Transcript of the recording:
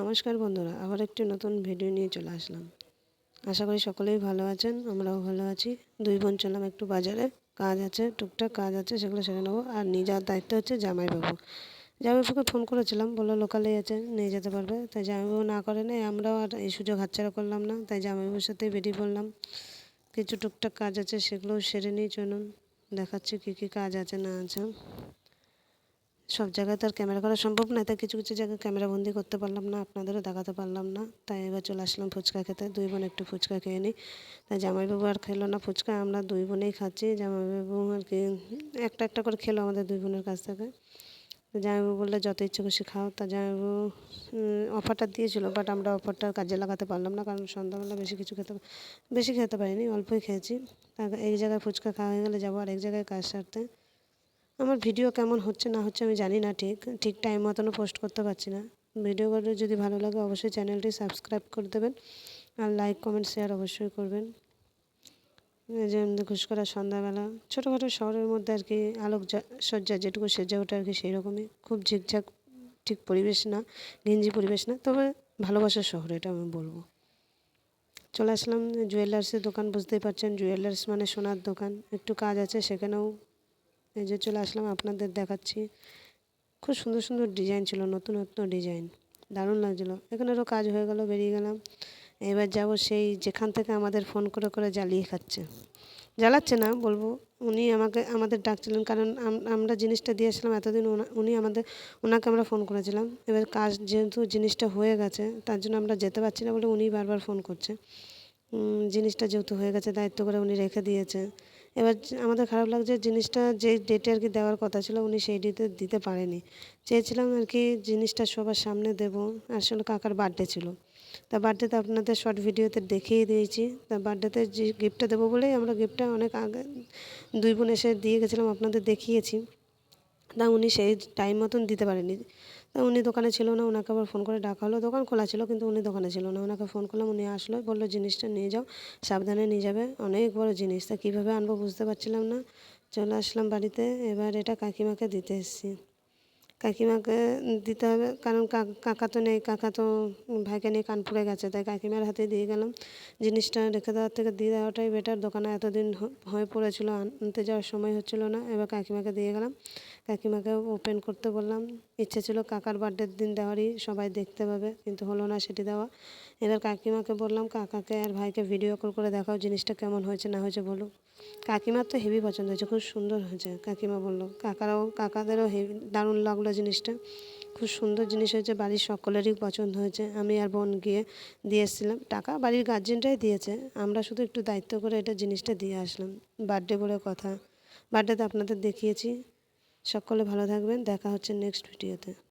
নমস্কার বন্ধুরা, আবার একটি নতুন ভিডিও নিয়ে চলে আসলাম। আশা করি সকলেই ভালো আছেন, আমরাও ভালো আছি। দুই বোন চললাম একটু বাজারে, কাজ আছে, টুকটাক কাজ আছে, সেগুলো সেরে নেব। আর নিয়ে যাওয়ার দায়িত্ব হচ্ছে জামাইবাবু। জামাইবাবুকে ফোন করেছিলাম, বলল লোকালেই আছে, নিয়ে যেতে পারবে। তাই জামাইবাবু না করে নেই, আমরাও আর এই সুযোগ হাতছাড়া করলাম না। তাই জামাইবাবুর সাথেই বেরিয়ে পড়লাম। কিছু টুকটাক কাজ আছে, সেগুলোও সেরে নিই, চলুন। দেখাচ্ছি কী কী কাজ আছে, না আছে। সব জায়গায় তো আর ক্যামেরা করা সম্ভব নয় তাই কিছু কিছু জায়গায় ক্যামেরা বন্দি করতে পারলাম না, আপনাদেরও দেখাতে পারলাম না। তাই এবার চলে আসলাম ফুচকা খেতে, দুই বোন একটু ফুচকা খেয়ে নিই তাই জামাইবাবু আর খেলো না ফুচকা, আমরা দুই বোনেই খাচ্ছি। জামাইবাবু আর কি একটা একটা করে খেলো আমাদের দুই বোনের কাছ থেকে। জামাইবাবু বললে, যত ইচ্ছে খুশি খাও। তা জামাইবাবু অফারটা দিয়েছিল বাট আমরা অফারটা কাজে লাগাতে পারলাম না, কারণ সন্ধ্যাবেলা বেশি কিছু খেতে, বেশি খেতে পারিনি, অল্পই খেয়েছি। এই জায়গায় ফুচকা খাওয়া হয়ে গেলে যাব আর এক জায়গায় কাজ সারতে। আমার ভিডিও কেমন হচ্ছে না হচ্ছে আমি জানি না ঠিক ঠিক টাইম মতনও পোস্ট করতে পারছি না। ভিডিওগুলো যদি ভালো লাগে অবশ্যই চ্যানেলটি সাবস্ক্রাইব করে দেবেন আর লাইক কমেন্ট শেয়ার অবশ্যই করবেন। যে ঘুষ করা সন্ধ্যাবেলা, ছোটোখাটো শহরের মধ্যে আর কি আলোক সজ্জা যেটুকু সেজে ওঠে আর কি সেই রকমই খুব ঝিকঝাক, ঠিক পরিবেশ না গেঞ্জি পরিবেশ না, তবে ভালোবাসার শহর এটা আমি বলব। চলে আসলাম জুয়েলার্সের দোকান, বুঝতেই পারছেন জুয়েলার্স মানে সোনার দোকান। একটু কাজ আছে, সেখানেও এই যে চলে আসলাম আপনাদের দেখাচ্ছি। খুব সুন্দর সুন্দর ডিজাইন ছিল, নতুন নতুন ডিজাইন। দারুণ লাগছিল। এখানেরও কাজ হয়ে গেল, বেরিয়ে গেলাম। এবার যাব সেই যেখান থেকে আমাদের ফোন করে করে জ্বালিয়ে খাচ্ছে। জ্বালাচ্ছে না, বলব, উনি আমাকে, আমাদের ডাকছিলেন, কারণ আমরা জিনিসটা দিয়েছিলাম এতদিন উনি আমাদের, ওনাকে আমরা ফোন করেছিলাম। এবার কাজ যেহেতু জিনিসটা হয়ে গেছে, তার জন্য আমরা যেতে পারছি না বলে উনি বারবার ফোন করছে। জিনিসটা যেহেতু হয়ে গেছে, দায়িত্ব করে উনি রেখে দিয়েছে। এবার আমাদের খারাপ লাগছে জিনিসটা যে ডেটে আর কি দেওয়ার কথা ছিল উনি সেই ডেটে দিতে পারেনি। চেয়েছিলাম আর কি জিনিসটা সবার সামনে দেবো। আসলে কাকার বার্থডে ছিল। তা বার্থডেতে আপনাদের শর্ট ভিডিওতে দেখিয়ে দিয়েছি। তা বার্থডেতে যে গিফটটা দেবো বলেই আমরা গিফটটা অনেক আগে দুই বোন এসে দিয়ে গেছিলাম, আপনাদের দেখিয়েছি। তা উনি সেই টাইম মতন দিতে পারেনি। তা উনি দোকানে ছিল না ওনাকে আবার ফোন করে ডাকা হলো। দোকান খোলা ছিল, কিন্তু উনি দোকানে ছিল না। ওনাকে ফোন করলাম, উনি আসলো, বলল, জিনিসটা নিয়ে যাও, সাবধানে নিয়ে যাবে। অনেক বড় জিনিস। তা কীভাবে আনব বুঝতে পারছিলাম না। চলে আসলাম বাড়িতে। এবার এটা কাকিমাকে দিতে এসেছি। কাকিমাকে দিতে হবে। কারণ কাকা তো নেই, কাকা তো ভাইকে নিয়ে কানপুরে গেছে, তাই কাকিমার হাতে দিয়ে গেলাম। জিনিসটা রেখে দেওয়ার থেকে দিয়ে দেওয়াটাই বেটার দোকানে এতদিন হয়ে পড়েছিল, আনতে যাওয়ার সময় হচ্ছিল না, এবার কাকিমাকে দিয়ে গেলাম। কাকিমাকে ওপেন করতে বললাম। ইচ্ছে ছিল কাকার বার্থডের দিন দেওয়ারই, সবাই দেখতে পাবে, কিন্তু হলো না সেটি দেওয়া। এবার কাকিমাকে বললাম, কাকাকে আর ভাইকে ভিডিও কল করে দেখাও জিনিসটা কেমন হয়েছে, না হয়েছে বলো। কাকিমার তো হেভি পছন্দ হয়েছে, খুব সুন্দর হয়েছে, কাকিমা বলল। কাকারাও, কাকাদেরও হেভি দারুণ লাগল জিনিসটা। খুব সুন্দর জিনিস হয়েছে, বাড়ির সকলেরই পছন্দ হয়েছে। আমি আর বোন গিয়ে দিয়ে এসেছিলাম। টাকা বাড়ির গার্জেনটাই দিয়েছে। আমরা শুধু একটু দায়িত্ব করে এটা জিনিসটা দিয়ে আসলাম। বার্থডে বলে কথা। বার্থডেতে আপনাদের দেখিয়েছি। সকলে ভালো থাকবেন। দেখা হচ্ছে নেক্সট ভিডিওতে